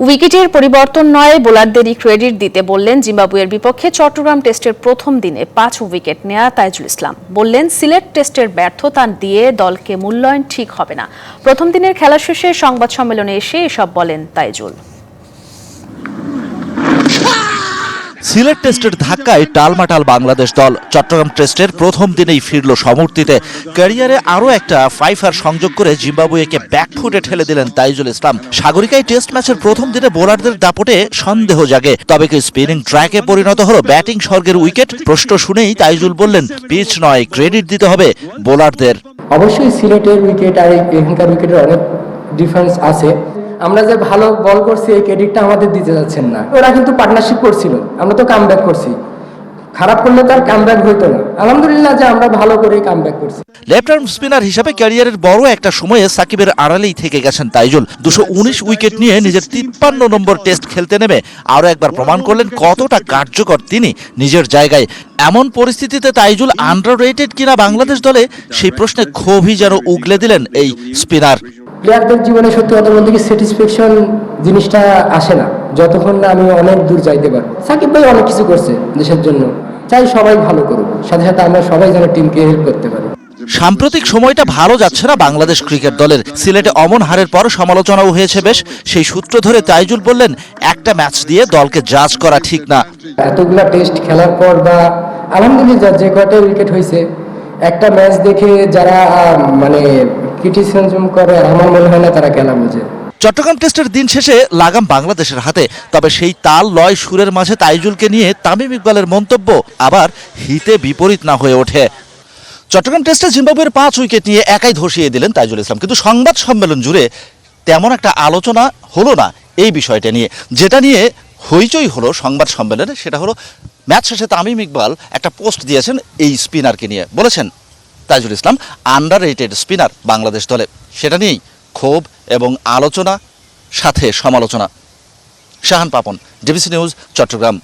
উইকেটের পরিবর্তন নয়, বোলারদেরই ক্রেডিট দিতে বললেন জিম্বাবুয়ের বিপক্ষে চট্টগ্রাম টেস্টের প্রথম দিনে পাঁচ উইকেট নেয়া তাইজুল ইসলাম। বললেন, সিলেট টেস্টের ব্যর্থতা দিয়ে দলকে মূল্যায়ন ঠিক হবে না। প্রথম দিনের খেলা শেষে সংবাদ সম্মেলনে এসে এসব বলেন তাইজুল। সিলেট টেস্টের ধাক্কায় টালমাটাল বাংলাদেশ দল চট্টগ্রাম টেস্টের প্রথম দিনেই ফিরল সমর্থিতে। ক্যারিয়ারে আরও একটা ফাইফার সংযোগ করে জিম্বাবুয়েকে ব্যাকফুটে ঠেলে দিলেন তাইজুল ইসলাম। সাগরিকায় টেস্ট ম্যাচের প্রথম দিনে বোলারদের দাপটে সন্দেহ জাগে। তবে কি স্পিনিং ট্র্যাকে পরিণত হলো ব্যাটিং স্বর্গের উইকেট? প্রশ্ন শুনেই তাইজুল বললেন, পিচ নয়, ক্রেডিট দিতে হবে বোলারদের। অবশ্যই সিলেটের উইকেট আর এখানকার উইকেটের অনেক ডিফারেন্স আছে। আমরা যে ভালো বল করছি, এই ক্রেডিটটা আমাদের দিতে যাচ্ছেন না। ওরা কিন্তু পার্টনারশিপ করছিল। আমরা তো কাম করছি। খারাপ করলে তো আর কাম হইতো না। আলহামদুলিল্লাহ যে আমরা ভালো করে কাম করছি। লেফট আর্ম স্পিনার হিসাবে ক্যারিয়ারের বড় একটা সময়ে সাকিবের আড়ালেই থেকে গেছেন তাইজুল। দুশো উনিশ উইকেট নিয়ে নিজের তিপ্পান্ন নম্বর টেস্ট খেলতে নেমে আরও একবার প্রমাণ করলেন কতটা কার্যকর তিনি নিজের জায়গায়। এমন পরিস্থিতিতে তাইজুল আন্ডার রেটেড কিনা বাংলাদেশ দলে, সেই প্রশ্নে ক্ষোভই যেন উগলে দিলেন এই স্পিনার প্লেয়ারদের জীবনে সত্যি কথা বলতে কি স্যাটিসফ্যাকশন জিনিসটা আসে না। যতক্ষণ না আমি অনেক দূর যাইতে পারব। সাকিব ভাই অনেক কিছু করছে দেশের জন্য। চাই সবাই ভালো করুক। সাথে সাথে আমরা সবাই যেন টিমকে হেল্প করতে পারি। সাম্প্রতিক সময়টা ভালো যাচ্ছে না বাংলাদেশ ক্রিকেট দলের। সিলেটে অমন হারের পর সমালোচনাও হয়েছে বেশ। সেই সূত্র ধরে তাইজুল বললেন একটা ম্যাচ দিয়ে দলকে জাজ করা ঠিক না। এতগুলা টেস্ট খেলার পর বা আলহামদুলিল্লাহ যে কয়টা উইকেট হয়েছে একটা ম্যাচ দেখে যারা মানে ক্রিটিসিজম করে আমার মনে হয় না তারা খেলা বোঝে। চট্টগ্রাম টেস্টের দিন শেষে লাগাম বাংলাদেশের হাতে, তবে সেই তাল লয় সুরের মাঝে তাইজুলকে নিয়ে তামিম ইকবালের মন্তব্য আবার হিতে বিপরীত না হয়ে ওঠে। চট্টগ্রাম টেস্টে জিম্বাবুয়ের পাঁচ উইকেট নিয়ে একাই ধসিয়ে দিলেন তাইজুল ইসলাম। কিন্তু সংবাদ সম্মেলন জুড়ে তেমন একটা আলোচনা হলো না এই বিষয়টা নিয়ে। যেটা নিয়ে হইচই হলো সংবাদ সম্মেলনে, সেটা হলো, ম্যাচ শেষে তামিম ইকবাল একটা পোস্ট দিয়েছেন এই স্পিনারকে নিয়ে। বলেছেন Taijul Islam underrated spinner Bangladesh দলে। সেটা নিয়েই ক্ষোভ এবং আলোচনা, সাথে সমালোচনা। Shahan Papon, DBC news, Chattogram.